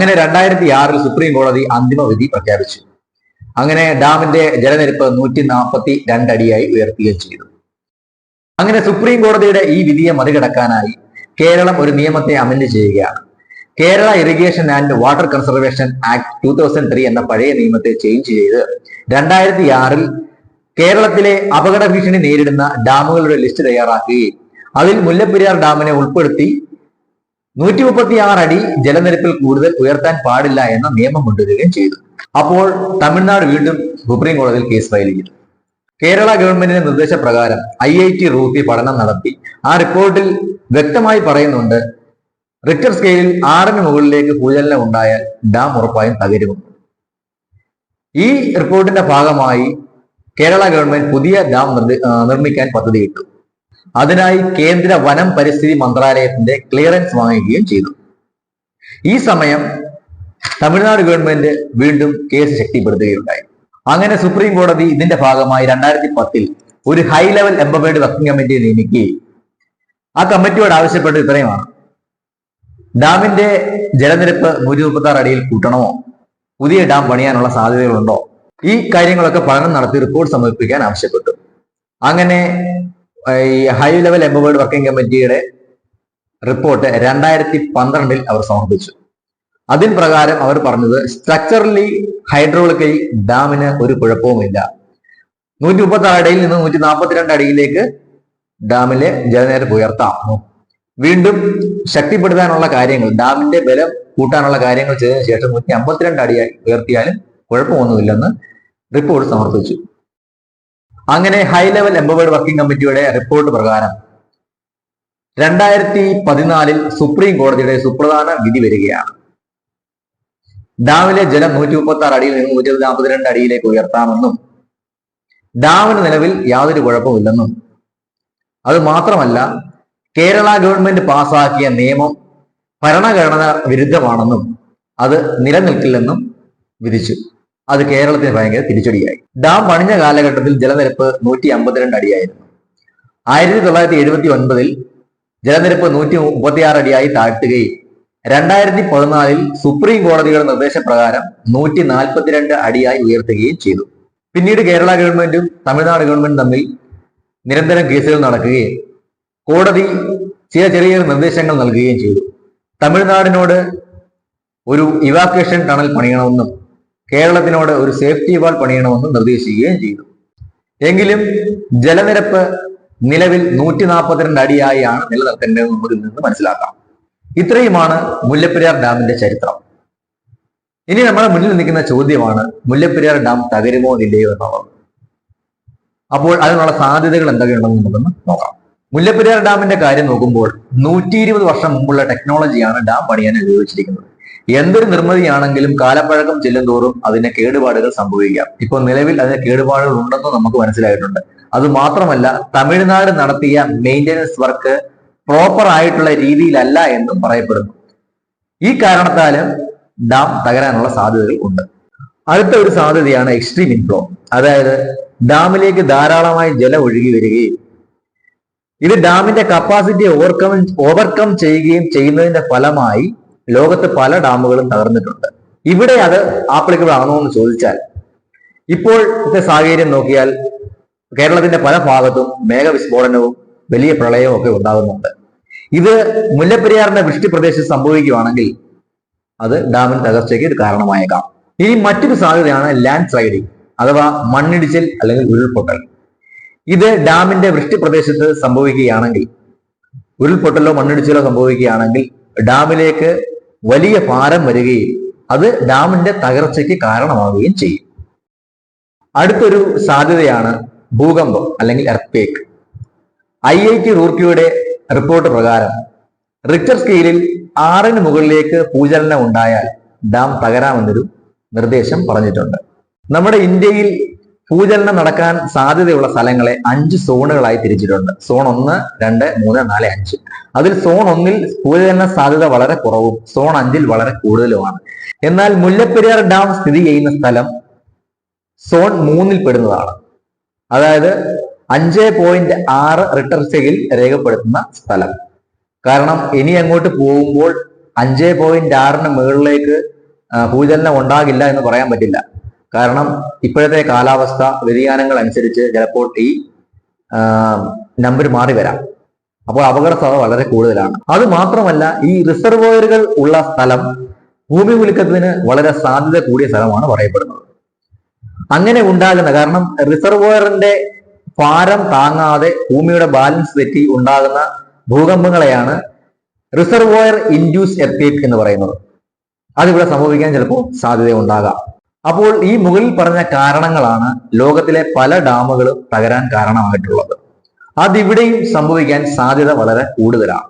അങ്ങനെ രണ്ടായിരത്തി ആറിൽ സുപ്രീം കോടതി അന്തിമ വിധി പ്രഖ്യാപിച്ചു. അങ്ങനെ ഡാമിന്റെ ജലനിരപ്പ് നൂറ്റി നാൽപ്പത്തി രണ്ടടിയായി ഉയർത്തുകയും ചെയ്തു. അങ്ങനെ സുപ്രീം കോടതിയുടെ ഈ വിധിയെ മറികടക്കാനായി കേരളം ഒരു നിയമത്തെ അമെന്റ് ചെയ്യുകയാണ്. Kerala irrigation and water conservation act two thousand three എന്ന പഴയ നിയമത്തെ ചേഞ്ച് ചെയ്ത് രണ്ടായിരത്തി ആറിൽ കേരളത്തിലെ അപകട ഭീഷണി നേരിടുന്ന ഡാമുകളുടെ ലിസ്റ്റ് തയ്യാറാക്കുകയും അതിൽ മുല്ലപ്പെരിയാർ ഡാമിനെ ഉൾപ്പെടുത്തി നൂറ്റി മുപ്പത്തി ആറ് അടി ജലനിരപ്പിൽ കൂടുതൽ ഉയർത്താൻ പാടില്ല എന്ന നിയമം കൊണ്ടുവരികയും ചെയ്തു. അപ്പോൾ തമിഴ്നാട് വീണ്ടും സുപ്രീം കോടതിയിൽ കേസ് ഫയൽ ചെയ്തു. കേരള ഗവൺമെന്റിന്റെ നിർദ്ദേശപ്രകാരം ഐ ഐ ടി റൂത്തി പഠനം നടത്തി. ആ റിപ്പോർട്ടിൽ വ്യക്തമായി പറയുന്നുണ്ട് റിക്ടർ സ്കെയിലിൽ ആറിന് മുകളിലേക്ക് ഭൂചലനം ഉണ്ടായാൽ ഡാം ഉറപ്പായും തകരുമെന്ന്. ഈ റിപ്പോർട്ടിന്റെ ഭാഗമായി കേരള ഗവൺമെന്റ് പുതിയ ഡാം നിർമ്മിക്കാൻ പദ്ധതിയിട്ടു. അതിനായി കേന്ദ്ര വനം പരിസ്ഥിതി മന്ത്രാലയത്തിന്റെ ക്ലിയറൻസ് വാങ്ങുകയും ചെയ്തു. ഈ സമയം തമിഴ്നാട് ഗവൺമെന്റ് വീണ്ടും കേസ് ശക്തിപ്പെടുത്തുകയുണ്ടായി. അങ്ങനെ സുപ്രീം കോടതി ഇതിന്റെ ഭാഗമായി രണ്ടായിരത്തി പത്തിൽ ഒരു high level empowered working committee നിയമിക്കുകയും ആ കമ്മിറ്റിയോട് ആവശ്യപ്പെട്ടത് ഇത്രയുമാണ്. ഡാമിന്റെ ജലനിരപ്പ് നൂറ്റി മുപ്പത്തി ആറ് അടിയിൽ കൂട്ടണമോ? പുതിയ ഡാം പണിയാനുള്ള സാധ്യതകളുണ്ടോ? ഈ കാര്യങ്ങളൊക്കെ പഠനം നടത്തി റിപ്പോർട്ട് സമർപ്പിക്കാൻ ആവശ്യപ്പെട്ടു. അങ്ങനെ ഈ ഹൈ ലെവൽ എംബേഡ് വർക്കിംഗ് കമ്മിറ്റിയുടെ റിപ്പോർട്ട് രണ്ടായിരത്തി പന്ത്രണ്ടിൽ അവർ സമർപ്പിച്ചു. അതിൻ പ്രകാരം അവർ പറഞ്ഞത് സ്ട്രക്ചറലി ഹൈഡ്രോളിക്കലി ഡാമിന് ഒരു കുഴപ്പവുമില്ല. നൂറ്റി മുപ്പത്തി ആറ് അടിയിൽ നിന്ന് നൂറ്റി നാൽപ്പത്തിരണ്ട് അടിയിലേക്ക് ഡാമിലെ ജലനിരപ്പ് ഉയർത്താം. വീണ്ടും ശക്തിപ്പെടുത്താനുള്ള കാര്യങ്ങൾ ഡാമിന്റെ ബലം കൂട്ടാനുള്ള കാര്യങ്ങൾ ചെയ്തതിനു ശേഷം നൂറ്റി അമ്പത്തിരണ്ട് അടിയായി ഉയർത്തിയാലും കുഴപ്പമൊന്നുമില്ലെന്ന് റിപ്പോർട്ട് സമർപ്പിച്ചു. അങ്ങനെ ഹൈ ലെവൽ എംപവേർഡ് വർക്കിംഗ് കമ്മിറ്റിയുടെ റിപ്പോർട്ട് പ്രകാരം രണ്ടായിരത്തി പതിനാലിൽ സുപ്രീം കോടതിയുടെ സുപ്രധാന വിധി വരികയാണ്. ഡാമിലെ ജലം നൂറ്റി മുപ്പത്തി ആറ് അടിയിൽ നിന്ന് നൂറ്റി നാൽപ്പത്തിരണ്ട് അടിയിലേക്ക് ഉയർത്താമെന്നും ഡാമിന് നിലവിൽ യാതൊരു കുഴപ്പമില്ലെന്നും. അത് മാത്രമല്ല കേരള ഗവൺമെന്റ് പാസാക്കിയ നിയമം ഭരണഘടന വിരുദ്ധമാണെന്നും അത് നിലനിൽക്കില്ലെന്നും വിധിച്ചു. അത് കേരളത്തിന് ഭയങ്കര തിരിച്ചടിയായി. ഡാം പണിഞ്ഞ കാലഘട്ടത്തിൽ ജലനിരപ്പ് നൂറ്റി അമ്പത്തിരണ്ട് അടിയായിരുന്നു. ആയിരത്തി തൊള്ളായിരത്തി എഴുപത്തി ഒൻപതിൽ ജലനിരപ്പ് നൂറ്റി മുപ്പത്തിയാറ് അടിയായി താഴ്ത്തുകയും രണ്ടായിരത്തി പതിനാലിൽ സുപ്രീം കോടതിയുടെ നിർദ്ദേശപ്രകാരം നൂറ്റി നാൽപ്പത്തിരണ്ട് അടിയായി ഉയർത്തുകയും ചെയ്തു. പിന്നീട് കേരള ഗവൺമെന്റും തമിഴ്നാട് ഗവൺമെന്റും തമ്മിൽ നിരന്തരം കേസുകൾ നടക്കുകയും കോടതി ചില ചെറിയ നിർദ്ദേശങ്ങൾ നൽകുകയും ചെയ്തു. തമിഴ്നാടിനോട് ഒരു ഇവാക്വേഷൻ ടണൽ പണിയണമെന്നും കേരളത്തിനോട് ഒരു സേഫ്റ്റി വാൾ പണിയണമെന്നും നിർദ്ദേശിക്കുകയും ചെയ്തു. എങ്കിലും ജലനിരപ്പ് നിലവിൽ നൂറ്റി നാൽപ്പത്തിരണ്ട് അടിയായാണ് നിലനിർത്തേണ്ടത് നമുക്ക് നിന്ന് മനസ്സിലാക്കാം. ഇത്രയുമാണ് മുല്ലപ്പെരിയാർ ഡാമിന്റെ ചരിത്രം. ഇനി നമ്മുടെ മുന്നിൽ നിൽക്കുന്ന ചോദ്യമാണ് മുല്ലപ്പെരിയാർ ഡാം തകരുമോ ഇല്ലയോ എന്നുള്ളത് അപ്പോൾ അതിനുള്ള സാധ്യതകൾ എന്തൊക്കെയുണ്ടെന്ന് നമുക്കൊന്ന് നോക്കാം. മുല്ലപ്പെരിയാർ ഡാമിന്റെ കാര്യം നോക്കുമ്പോൾ നൂറ്റി ഇരുപത് വർഷം മുമ്പുള്ള ടെക്നോളജിയാണ് ഡാം പണിയാൻ ഉപയോഗിച്ചിരിക്കുന്നത്. എന്തൊരു നിർമ്മിതിയാണെങ്കിലും കാലപ്പഴക്കം ചെല്ലും തോറും അതിന് കേടുപാടുകൾ സംഭവിക്കാം. ഇപ്പോൾ നിലവിൽ അതിന് കേടുപാടുകൾ ഉണ്ടെന്ന് നമുക്ക് മനസ്സിലായിട്ടുണ്ട്. അത് മാത്രമല്ല തമിഴ്നാട് നടത്തിയ മെയിന്റനൻസ് വർക്ക് പ്രോപ്പർ ആയിട്ടുള്ള രീതിയിലല്ല എന്നും പറയപ്പെടുന്നു. ഈ കാരണത്താലും ഡാം തകരാനുള്ള സാധ്യതകൾ ഉണ്ട്. അടുത്ത ഒരു സാധ്യതയാണ് എക്സ്ട്രീം ഇൻഫ്ലോ അതായത് ഡാമിലേക്ക് ധാരാളമായി ജലം ഒഴുകി വരികയും ഇത് ഡാമിന്റെ കപ്പാസിറ്റി ഓവർകം ഓവർകം ചെയ്യുകയും ചെയ്യുന്നതിന്റെ ഫലമായി ലോകത്ത് പല ഡാമുകളും തകർന്നിട്ടുണ്ട്. ഇവിടെ അത് ആപ്ലിക്കബിൾ ആണോ എന്ന് ചോദിച്ചാൽ ഇപ്പോഴത്തെ സാഹചര്യം നോക്കിയാൽ കേരളത്തിന്റെ പല ഭാഗത്തും മേഘവിസ്ഫോടനവും വലിയ പ്രളയവും ഒക്കെ ഉണ്ടാകുന്നുണ്ട്. ഇത് മുല്ലപ്പെരിയാറിന്റെ വൃഷ്ടി പ്രദേശത്ത് സംഭവിക്കുകയാണെങ്കിൽ അത് ഡാമിന് തകർച്ചയ്ക്ക് ഇത് കാരണമായേക്കാം. ഇനി മറ്റൊരു സാധ്യതയാണ് ലാൻഡ് സ്ലൈഡിംഗ് അഥവാ മണ്ണിടിച്ചിൽ അല്ലെങ്കിൽ ഉരുൾപൊട്ടൽ. ഇത് ഡാമിന്റെ വൃഷ്ടി പ്രദേശത്ത് സംഭവിക്കുകയാണെങ്കിൽ ഉരുൾപൊട്ടലോ മണ്ണിടിച്ചിലോ സംഭവിക്കുകയാണെങ്കിൽ ഡാമിലേക്ക് വലിയ ഭാരം വരികയും അത് ഡാമിന്റെ തകർച്ചയ്ക്ക് കാരണമാവുകയും ചെയ്യും. അടുത്തൊരു സാധ്യതയാണ് ഭൂകമ്പം അല്ലെങ്കിൽ എർത്തേക്ക് ഐ ഐ ടി റൂർക്കിയുടെ റിപ്പോർട്ട് പ്രകാരം റിക്ടർ സ്കെയിലിൽ ആറിന് മുകളിലേക്ക് ഭൂചലനം ഉണ്ടായാൽ ഡാം തകരാമെന്നൊരു നിർദ്ദേശം പറഞ്ഞിട്ടുണ്ട്. നമ്മുടെ ഇന്ത്യയിൽ ഭൂചലനം നടക്കാൻ സാധ്യതയുള്ള സ്ഥലങ്ങളെ അഞ്ച് സോണുകളായി തിരിച്ചിട്ടുണ്ട്. സോൺ ഒന്ന് രണ്ട് മൂന്ന് നാല് അഞ്ച്. അതിൽ സോൺ ഒന്നിൽ ഭൂചലന സാധ്യത വളരെ കുറവും. സോൺ അഞ്ചിൽ വളരെ കൂടുതലുമാണ്. എന്നാൽ മുല്ലപ്പെരിയാർ ഡാം സ്ഥിതി ചെയ്യുന്ന സ്ഥലം സോൺ മൂന്നിൽ പെടുന്നതാണ്. അതായത് അഞ്ച് പോയിന്റ് ആറ് റിട്ടർ രേഖപ്പെടുത്തുന്ന സ്ഥലം. കാരണം ഇനി അങ്ങോട്ട് പോകുമ്പോൾ അഞ്ച് പോയിന്റ് ആറിന് മുകളിലേക്ക് ഭൂചലനം ഉണ്ടാകില്ല എന്ന് പറയാൻ പറ്റില്ല. കാരണം ഇപ്പോഴത്തെ കാലാവസ്ഥ വ്യതിയാനങ്ങൾ അനുസരിച്ച് ചിലപ്പോൾ ഈ നമ്പർ മാറി വരാം. അപ്പോൾ അപകട സാധ്യത വളരെ കൂടുതലാണ്. അത് മാത്രമല്ല ഈ റിസർവോയറുകൾ ഉള്ള സ്ഥലം ഭൂമി കുലുക്കത്തിന് വളരെ സാധ്യത കൂടിയ സ്ഥലമാണ് പറയപ്പെടുന്നത്. അങ്ങനെ ഉണ്ടാകുന്ന കാരണം റിസർവോയറിന്റെ ഭാരം താങ്ങാതെ ഭൂമിയുടെ ബാലൻസ് തെറ്റി ഉണ്ടാകുന്ന ഭൂകമ്പങ്ങളെയാണ് റിസർവോയർ ഇൻഡ്യൂസ് എർത്തേക്ക് എന്ന് പറയുന്നത്. അതിവിടെ സംഭവിക്കാൻ ചിലപ്പോൾ സാധ്യതയുണ്ടാകാം. അപ്പോൾ ഈ മുകളിൽ പറഞ്ഞ കാരണങ്ങളാണ് ലോകത്തിലെ പല ഡാമുകളും തകരാൻ കാരണമായിട്ടുള്ളത്. അതിവിടെയും സംഭവിക്കാൻ സാധ്യത വളരെ കൂടുതലാണ്.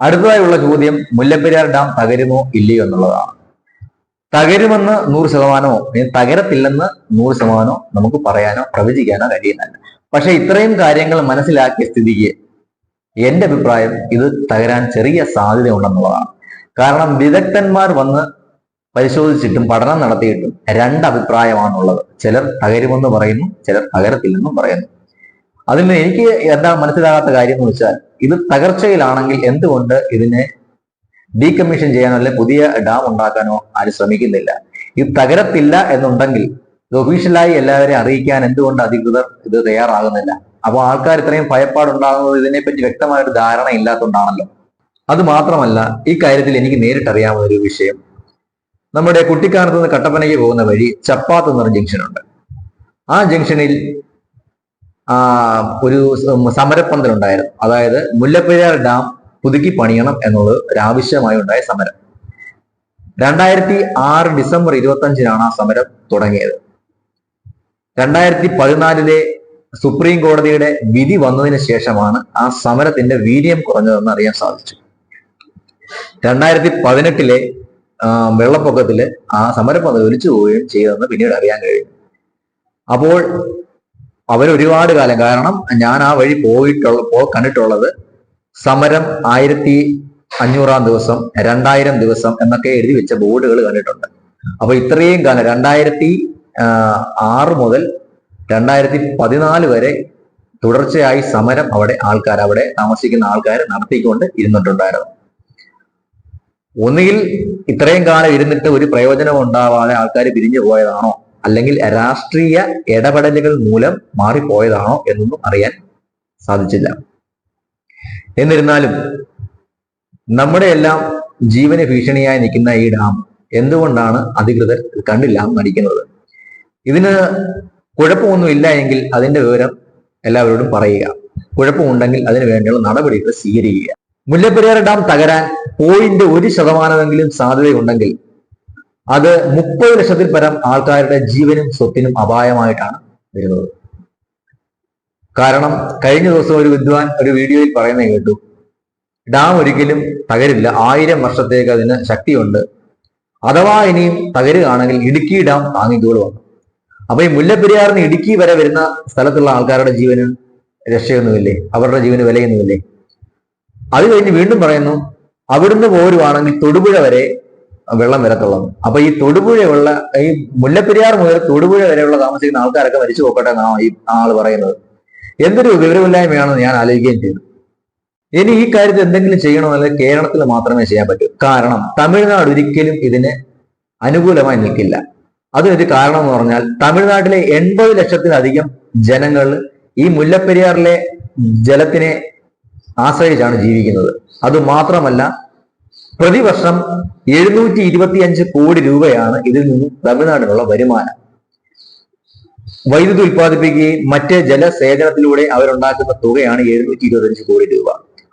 അടുത്തതായുള്ള ചോദ്യം മുല്ലപ്പെരിയാർ ഡാം തകരുമോ ഇല്ലയോ എന്നുള്ളതാണ്. തകരുമെന്ന് നൂറ് ശതമാനമോ തകരത്തില്ലെന്ന് നൂറ് ശതമാനമോ നമുക്ക് പറയാനോ പ്രവചിക്കാനോ കഴിയുന്നില്ല. പക്ഷെ ഇത്രയും കാര്യങ്ങൾ മനസ്സിലാക്കിയ സ്ഥിതിക്ക് എന്റെ അഭിപ്രായം ഇത് തകരാൻ ചെറിയ സാധ്യത ഉണ്ടെന്നുള്ളതാണ് കാരണം വിദഗ്ധന്മാർ വന്ന് പരിശോധിച്ചിട്ടും പഠനം നടത്തിയിട്ടും രണ്ട് അഭിപ്രായമാണുള്ളത് ചിലർ തകരുമെന്ന് പറയുന്നു ചിലർ തകരത്തില്ലെന്നും പറയുന്നു. അതിൽ എനിക്ക് എന്താ മനസ്സിലാകാത്ത കാര്യം എന്ന് വെച്ചാൽ ഇത് തകർച്ചയിലാണെങ്കിൽ എന്തുകൊണ്ട് ഇതിനെ ഡീകമ്മീഷൻ ചെയ്യാനോ അല്ലെങ്കിൽ പുതിയ ഡാം ഉണ്ടാക്കാനോ ആരും ശ്രമിക്കുന്നില്ല. ഇത് തകരത്തില്ല എന്നുണ്ടെങ്കിൽ ഇത് ഒഫീഷ്യലായി എല്ലാവരെയും അറിയിക്കാൻ എന്തുകൊണ്ട് അധികൃതർ ഇത് തയ്യാറാകുന്നില്ല? അപ്പോൾ ആൾക്കാർ ഇത്രയും ഭയപ്പാടുണ്ടാകുന്നത് ഇതിനെപ്പറ്റി വ്യക്തമായൊരു ധാരണ ഇല്ലാത്തതുകൊണ്ടാണല്ലോ അത് മാത്രമല്ല ഈ കാര്യത്തിൽ എനിക്ക് നേരിട്ടറിയാവുന്ന ഒരു വിഷയം നമ്മുടെ കുട്ടിക്കാനത്ത് നിന്ന് കട്ടപ്പനയ്ക്ക് പോകുന്ന വഴി ചപ്പാത്ത് എന്നൊരു ജംഗ്ഷൻ ഉണ്ട് ആ ജംഗ്ഷനിൽ ഒരു സമരപ്പന്തലുണ്ടായിരുന്നു അതായത് മുല്ലപ്പെരിയാർ ഡാം പുതുക്കി പണിയണം എന്നുള്ളത് ഒരു ആവശ്യമായി ഉണ്ടായ സമരം. രണ്ടായിരത്തി ആറ് ഡിസംബർ ഇരുപത്തി അഞ്ചിനാണ് ആ സമരം തുടങ്ങിയത്. രണ്ടായിരത്തി പതിനാലിലെ സുപ്രീം കോടതിയുടെ വിധി വന്നതിന് ശേഷമാണ് ആ സമരത്തിന്റെ വീര്യം കുറഞ്ഞതെന്ന് അറിയാൻ സാധിച്ചു. രണ്ടായിരത്തി പതിനെട്ടിലെ വെള്ളപ്പൊക്കത്തിൽ ആ സമരപ്പന്ത ഒലിച്ചു പോവുകയും ചെയ്തതെന്ന് പിന്നീട് അറിയാൻ കഴിഞ്ഞു. അപ്പോൾ അവരൊരുപാട് കാലം കാരണം ഞാൻ ആ വഴി പോയിട്ടുള്ള കണ്ടിട്ടുള്ളത് സമരം ആയിരത്തി അഞ്ഞൂറാം ദിവസം രണ്ടായിരം ദിവസം എന്നൊക്കെ എഴുതി വെച്ച ബോർഡുകൾ കണ്ടിട്ടുണ്ട്. അപ്പൊ ഇത്രയും കാലം രണ്ടായിരത്തി ആറ് മുതൽ രണ്ടായിരത്തി പതിനാല് വരെ തുടർച്ചയായി സമരം അവിടെ ആൾക്കാർ അവിടെ താമസിക്കുന്ന ആൾക്കാർ നടത്തിക്കൊണ്ട് ഇരുന്നിട്ടുണ്ടായിരുന്നു. ഒന്നുകിൽ ഇത്രയും കാലം ഇരുന്നിട്ട് ഒരു പ്രയോജനം ഉണ്ടാവാതെ ആൾക്കാർ പിരിഞ്ഞു പോയതാണോ? അല്ലെങ്കിൽ രാഷ്ട്രീയ ഇടപെടലുകൾ മൂലം മാറിപ്പോയതാണോ എന്നൊന്നും അറിയാൻ സാധിച്ചില്ല. എന്നിരുന്നാലും നമ്മുടെ എല്ലാം ജീവന ഭീഷണിയായി നിൽക്കുന്ന ഈ ഡാം എന്തുകൊണ്ടാണ് അധികൃതർ കണ്ടില്ല നടിക്കുന്നത്? ഇതിന് കുഴപ്പമൊന്നുമില്ല എങ്കിൽ അതിന്റെ വിവരം എല്ലാവരോടും പറയുക. കുഴപ്പമുണ്ടെങ്കിൽ അതിനു വേണ്ടിയുള്ള നടപടികൾ സ്വീകരിക്കുക. മുല്ലപ്പെരിയാർ ഡാം തകരാൻ പോയിന്റ് ഒരു ശതമാനമെങ്കിലും സാധ്യതയുണ്ടെങ്കിൽ അത് മുപ്പത് ലക്ഷത്തിൽ പരം ആൾക്കാരുടെ ജീവനും സ്വത്തിനും അപായമായിട്ടാണ് വരുന്നത്. കാരണം കഴിഞ്ഞ ദിവസം ഒരു വിദ്വാൻ ഒരു വീഡിയോയിൽ പറയുന്നത് കേട്ടു ഡാം ഒരിക്കലും തകരില്ല. ആയിരം വർഷത്തേക്ക് അതിന് ശക്തിയുണ്ട്. അഥവാ ഇനിയും തകരുകയാണെങ്കിൽ ഇടുക്കി ഡാം താങ്ങിക്കോളും അപ്പൊ ഈ മുല്ലപ്പെരിയാറിന് ഇടുക്കി വരെ വരുന്ന സ്ഥലത്തുള്ള ആൾക്കാരുടെ ജീവന് രക്ഷയൊന്നുമില്ലേ? അവരുടെ ജീവന് വിലയൊന്നുമില്ലേ? അത് കഴിഞ്ഞ് വീണ്ടും പറയുന്നു അവിടുന്ന് പോരുവാണെങ്കിൽ തൊടുപുഴ വരെ വെള്ളം വരത്തുള്ളത് അപ്പൊ ഈ തൊടുപുഴയുള്ള ഈ മുല്ലപ്പെരിയാർ മുതൽ തൊടുപുഴ വരെയുള്ള താമസിക്കുന്ന ആൾക്കാരൊക്കെ മരിച്ചു പോക്കട്ടെ എന്നാണ് ഈ ആൾ പറയുന്നത്. എന്തൊരു വിവരമില്ലായ്മയാണെന്ന് ഞാൻ ആലോചിക്കുകയും ചെയ്തു. ഇനി ഈ കാര്യത്തിൽ എന്തെങ്കിലും ചെയ്യണമെങ്കിൽ കേരളത്തിൽ മാത്രമേ ചെയ്യാൻ പറ്റൂ. കാരണം തമിഴ്നാട് ഒരിക്കലും ഇതിന് അനുകൂലമായി നിൽക്കില്ല. അതിനൊരു കാരണം എന്ന് പറഞ്ഞാൽ തമിഴ്നാട്ടിലെ എൺപത് ലക്ഷത്തിലധികം ജനങ്ങൾ ഈ മുല്ലപ്പെരിയാറിലെ ജലത്തിനെ ആശ്രയിച്ചാണ് ജീവിക്കുന്നത്. അത് മാത്രമല്ല പ്രതിവർഷം എഴുന്നൂറ്റി ഇരുപത്തിയഞ്ച് കോടി രൂപയാണ് ഇതിൽ നിന്നും തമിഴ്നാടിനുള്ള വരുമാനം. വൈദ്യുതി ഉൽപ്പാദിപ്പിക്കുകയും മറ്റ് ജലസേചനത്തിലൂടെ അവരുണ്ടാക്കുന്ന തുകയാണ് എഴുന്നൂറ്റി ഇരുപത്തിയഞ്ച് കോടി രൂപ.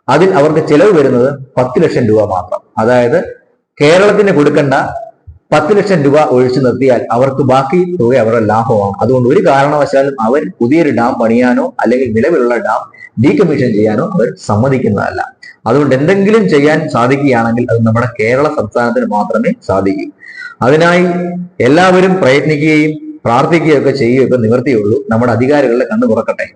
അതിൽ അവർക്ക് ചെലവ് വരുന്നത് പത്ത് ലക്ഷം രൂപ മാത്രം. അതായത് കേരളത്തിന് കൊടുക്കേണ്ട പത്ത് ലക്ഷം രൂപ ഒഴിച്ചു നിർത്തിയാൽ അവർക്ക് ബാക്കി തുക അവരുടെ ലാഭമാണ് അതുകൊണ്ട് ഒരു കാരണവശാലും അവർ പുതിയൊരു ഡാം പണിയാനോ അല്ലെങ്കിൽ നിലവിലുള്ള ഡാം ഡീകമ്മീഷൻ ചെയ്യാനോ അവർ സമ്മതിക്കുന്നതല്ല. അതുകൊണ്ട് എന്തെങ്കിലും ചെയ്യാൻ സാധിക്കുകയാണെങ്കിൽ അത് നമ്മുടെ കേരള സംസ്ഥാനത്തിന് മാത്രമേ സാധിക്കൂ. അതിനായി എല്ലാവരും പ്രയത്നിക്കുകയും പ്രാർത്ഥിക്കുകയൊക്കെ ചെയ്യുകയൊക്കെ നിവർത്തിയുള്ളൂ. നമ്മുടെ അധികാരികളുടെ കണ്ണു തുറക്കട്ടെ.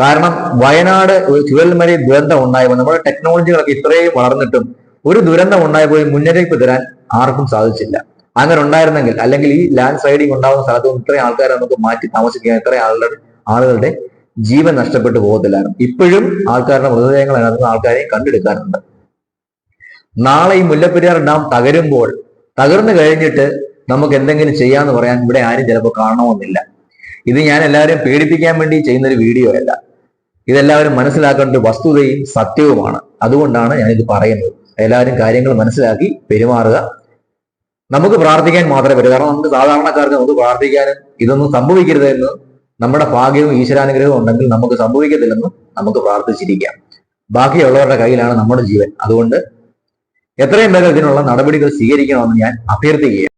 കാരണം വയനാട് ഒരു ചുഴൽമലയിൽ ദുരന്തം ഉണ്ടായപ്പോൾ നമ്മുടെ ടെക്നോളജികളൊക്കെ ഇത്രയും വളർന്നിട്ടും ഒരു ദുരന്തം ഉണ്ടായപ്പോൾ മുന്നറിയിപ്പ് തരാൻ ആർക്കും സാധിച്ചില്ല. അങ്ങനെ ഉണ്ടായിരുന്നെങ്കിൽ അല്ലെങ്കിൽ ഈ ലാൻഡ് സ്ലൈഡിങ് ഉണ്ടാകുന്ന സ്ഥലത്ത് ഇത്രയും ആൾക്കാരെ നമുക്ക് മാറ്റി താമസിക്കാൻ ഇത്രയും ആളുകളുടെ ആളുകളുടെ ജീവൻ നഷ്ടപ്പെട്ടു പോകത്തില്ലായിരുന്നു. ഇപ്പോഴും ആൾക്കാരുടെ മൃതദേഹങ്ങൾ അതിനകത്ത് ആൾക്കാരെയും കണ്ടെടുക്കാറുണ്ട്. നാളെ ഈ മുല്ലപ്പെരിയാർ ഡാം തകരുമ്പോൾ തകർന്നു കഴിഞ്ഞിട്ട് നമുക്ക് എന്തെങ്കിലും ചെയ്യാന്ന് പറയാൻ ഇവിടെ ആരും ചിലപ്പോൾ കാണണമെന്നില്ല. ഇത് ഞാൻ എല്ലാവരെയും പേടിപ്പിക്കാൻ വേണ്ടി ചെയ്യുന്ന ഒരു വീഡിയോ അല്ല. ഇതെല്ലാവരും മനസ്സിലാക്കേണ്ട ഒരു വസ്തുതയും സത്യവുമാണ്. അതുകൊണ്ടാണ് ഞാനിത് പറയുന്നത്. എല്ലാവരും കാര്യങ്ങൾ മനസ്സിലാക്കി പെരുമാറുക. നമുക്ക് പ്രാർത്ഥിക്കാൻ മാത്രമേ പറ്റൂ. കാരണം നമുക്ക് സാധാരണക്കാർക്ക് നമുക്ക് പ്രാർത്ഥിക്കാനും ഇതൊന്നും സംഭവിക്കരുത് എന്ന് നമ്മുടെ ഭാഗ്യവും ഈശ്വരാനുഗ്രഹവും ഉണ്ടെങ്കിൽ നമുക്ക് സംഭവിക്കത്തില്ലെന്ന് നമുക്ക് പ്രാർത്ഥിച്ചിരിക്കാം. ബാക്കിയുള്ളവരുടെ കയ്യിലാണ് നമ്മുടെ ജീവൻ. അതുകൊണ്ട് എത്രയും വേഗം ഇതിനുള്ള നടപടികൾ സ്വീകരിക്കണമെന്ന് ഞാൻ അഭ്യർത്ഥിക്കുകയാണ്.